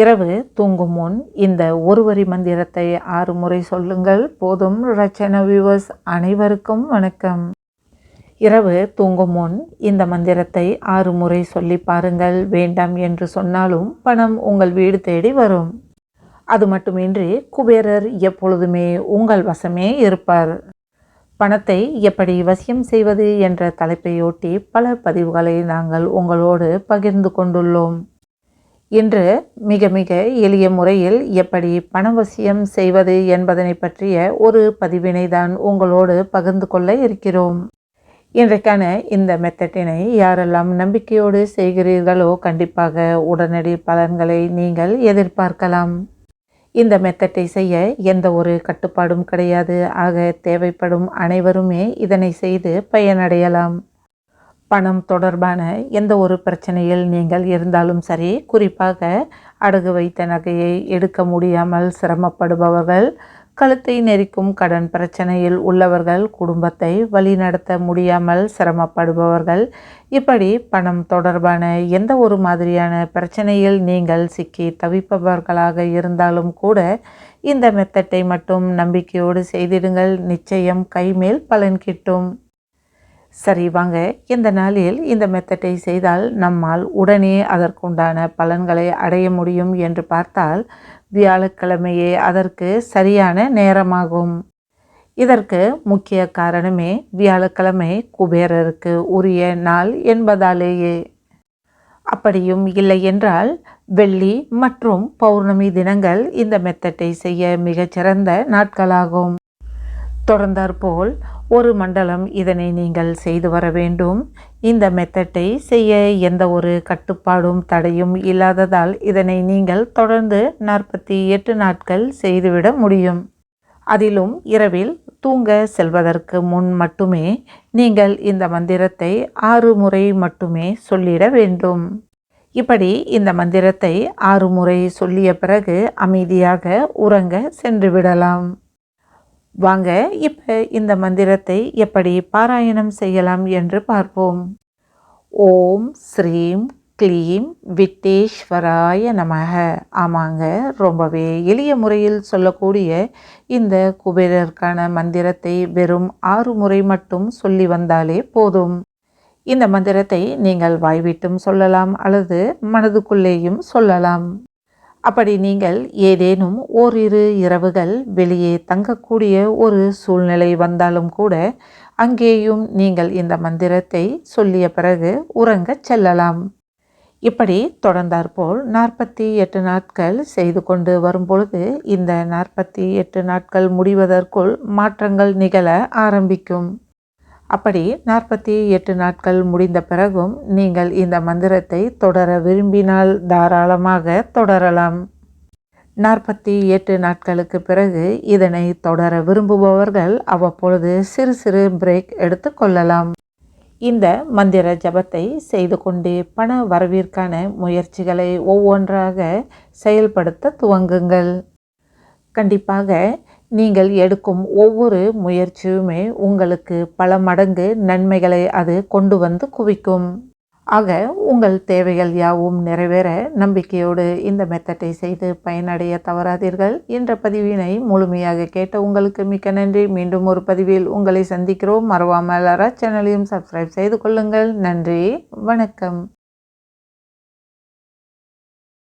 இரவு தூங்கும் முன் இந்த ஒருவரி மந்திரத்தை ஆறு முறை சொல்லுங்கள். போதும் ரச்சன வியூவர்ஸ் அனைவருக்கும் வணக்கம். இரவு தூங்கும் முன் இந்த மந்திரத்தை ஆறு முறை சொல்லி பாருங்கள். வேண்டாம் என்று சொன்னாலும் பணம் உங்கள் வீடு தேடி வரும். அது மட்டுமின்றி குபேரர் எப்பொழுதுமே உங்கள் வசமே இருப்பார். பணத்தை எப்படி வசியம் செய்வது என்ற தலைப்பையொட்டி பல பதிவுகளை நாங்கள் உங்களோடு பகிர்ந்து கொண்டுள்ளோம். இன்று மிக மிக எளிய முறையில் எப்படி பணவசியம் செய்வது என்பதனை பற்றிய ஒரு பதிவினை தான் உங்களோடு பகிர்ந்து கொள்ள இருக்கிறோம். இன்றைக்கான இந்த மெத்தட்டினை யாரெல்லாம் நம்பிக்கையோடு செய்கிறீர்களோ கண்டிப்பாக உடனடி பலன்களை நீங்கள் எதிர்பார்க்கலாம். இந்த மெத்தட்டை செய்ய எந்த ஒரு கட்டுப்பாடும் கிடையாது. ஆக தேவைப்படும் அனைவருமே இதனை செய்து பயனடையலாம். பணம் தொடர்பான எந்த ஒரு பிரச்சனையில் நீங்கள் இருந்தாலும் சரி குறிப்பாக அடகு வைத்த நகையை எடுக்க முடியாமல் சிரமப்படுபவர்கள் கழுத்தை நெரிக்கும் கடன் பிரச்சனையில் உள்ளவர்கள் குடும்பத்தை வழிநடத்த முடியாமல் சிரமப்படுபவர்கள் இப்படி பணம் தொடர்பான எந்த ஒரு மாதிரியான பிரச்சனையில் நீங்கள் சிக்கி தவிப்பவர்களாக இருந்தாலும் கூட இந்த மெத்தட்டை மட்டும் நம்பிக்கையோடு செய்திடுங்கள். நிச்சயம் கைமேல் பலன் கிட்டும். சரி வாங்க. இந்த நாளில் இந்த மெத்தட்டை செய்தால் நம்மால் உடனே அதற்குண்டான பலன்களை அடைய முடியும் என்று பார்த்தால் வியாழக்கிழமையே அதற்கு சரியான நேரமாகும். இதற்கு முக்கிய காரணமே வியாழக்கிழமை குபேரருக்கு உரிய நாள் என்பதாலேயே. அப்படியும் இல்லை என்றால் வெள்ளி மற்றும் பௌர்ணமி தினங்கள் இந்த மெத்தட்டை செய்ய மிகச்சிறந்த நாட்களாகும். தொடர்ந்தாற்போல் ஒரு மண்டலம் இதனை நீங்கள் செய்து வர வேண்டும். இந்த மெத்தட்டை செய்ய எந்த ஒரு கட்டுப்பாடும் தடையும் இல்லாததால் இதனை நீங்கள் தொடர்ந்து நாற்பத்தி எட்டு நாட்கள் செய்துவிட முடியும். அதிலும் இரவில் தூங்க செல்வதற்கு முன் மட்டுமே நீங்கள் இந்த மந்திரத்தை ஆறு முறை மட்டுமே சொல்லிட வேண்டும். இப்படி இந்த மந்திரத்தை ஆறு முறை சொல்லிய பிறகு அமைதியாக உறங்க சென்று விடலாம். வாங்க இப்போ இந்த மந்திரத்தை எப்படி பாராயணம் செய்யலாம் என்று பார்ப்போம். ஓம் ஸ்ரீம் க்ளீம் விட்டேஸ்வராய நமக. ஆமாங்க ரொம்பவே எளிய முறையில் சொல்லக்கூடிய இந்த குபேரருக்கான மந்திரத்தை வெறும் ஆறு முறை மட்டும் சொல்லி வந்தாலே போதும். இந்த மந்திரத்தை நீங்கள் வாய்விட்டும் சொல்லலாம் அல்லது மனதுக்குள்ளேயும் சொல்லலாம். அப்படி நீங்கள் ஏதேனும் ஓரிரு இரவுகள் வெளியே தங்கக்கூடிய ஒரு சூழ்நிலை வந்தாலும் கூட அங்கேயும் நீங்கள் இந்த மந்திரத்தை சொல்லிய பிறகு உறங்கச் செல்லலாம். இப்படி தொடர்ந்தாற்போல் நாற்பத்தி எட்டு நாட்கள் செய்து கொண்டு வரும்பொழுது இந்த நாற்பத்தி எட்டு நாட்கள் முடிவதற்குள் மாற்றங்கள் நிகழ ஆரம்பிக்கும். அப்படி நாற்பத்தி எட்டு நாட்கள் முடிந்த பிறகும் நீங்கள் இந்த மந்திரத்தை தொடர விரும்பினால் தாராளமாக தொடரலாம். நாற்பத்தி எட்டு நாட்களுக்கு பிறகு இதனை தொடர விரும்புபவர்கள் அவ்வப்பொழுது சிறு சிறு பிரேக் எடுத்து கொள்ளலாம். இந்த மந்திர ஜபத்தை செய்து கொண்டே பண வரவிற்கான முயற்சிகளை ஒவ்வொன்றாக செயல்படுத்த துவங்குங்கள். கண்டிப்பாக நீங்கள் எடுக்கும் ஒவ்வொரு முயற்சியுமே உங்களுக்கு பல மடங்கு நன்மைகளை அது கொண்டு வந்து குவிக்கும். ஆக உங்கள் தேவைகள் யாவும் நிறைவேற நம்பிக்கையோடு இந்த மெத்தட்டை செய்து பயனடைய தவறாதீர்கள் என்ற பதிவினை முழுமையாக கேட்ட உங்களுக்கு மிக்க நன்றி. மீண்டும் ஒரு பதிவில் உங்களை சந்திக்கிறோம். மறவாமல் சேனலையும் சப்ஸ்கிரைப் செய்து கொள்ளுங்கள். நன்றி. வணக்கம்.